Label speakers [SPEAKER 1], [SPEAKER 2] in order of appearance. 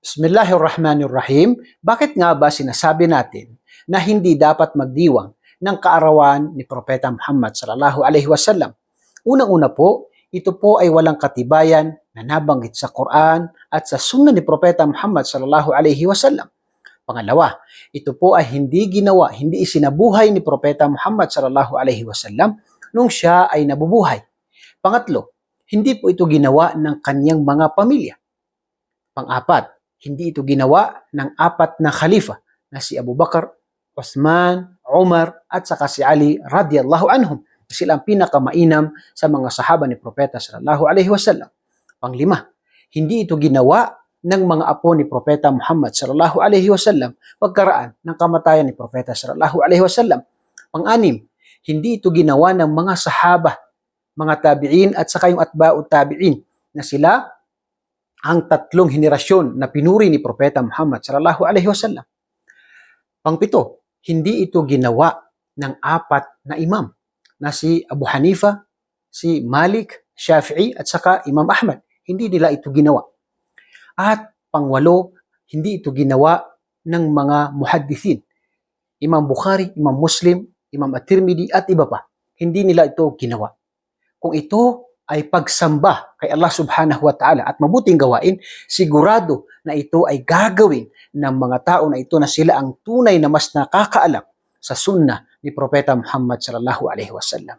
[SPEAKER 1] Bismillahirrahmanirrahim. Bakit nga ba sinasabi natin na hindi dapat magdiwang ng kaarawan ni Propeta Muhammad sallallahu alaihi wasallam? Unang-una po, ito po ay walang katibayan na nabanggit sa Quran at sa Sunnah ni Propeta Muhammad sallallahu alaihi wasallam. Pangalawa, ito po ay hindi ginawa, hindi isinabuhay ni Propeta Muhammad sallallahu alaihi wasallam nung siya ay nabubuhay. Pangatlo, hindi po ito ginawa ng kanyang mga pamilya. Pang-apat, hindi ito ginawa ng apat na khalifa na si Abu Bakar, Uthman, Umar at saka si Ali radiyallahu anhum. Sila ang pinakamainam sa mga sahaba ni Propeta sallallahu alaihi wasallam. Panglima, hindi ito ginawa ng mga apo ni Propeta Muhammad sallallahu alaihi wasallam pagkaraan ng kamatayan ni Propeta sallallahu alaihi wasallam. Pang-anim, hindi ito ginawa ng mga sahaba, mga tabi'in at saka yung atba'ut tabi'in na sila ang tatlong henerasyon na pinuri ni Propeta Muhammad sallallahu alaihi wasallam. Pangpito, hindi ito ginawa ng apat na imam na si Abu Hanifa, si Malik, Shafi'i at saka Imam Ahmad. Hindi nila ito ginawa. At pangwalo, hindi ito ginawa ng mga muhaddithin. Imam Bukhari, Imam Muslim, Imam At-Tirmidhi at iba pa. Hindi nila ito ginawa. Kung ito ay pagsamba kay Allah subhanahu wa ta'ala at mabuting gawain, sigurado na ito ay gagawin ng mga tao na ito na sila ang tunay na mas nakakaalam sa sunnah ni Propeta Muhammad sallallahu alaihi wasallam.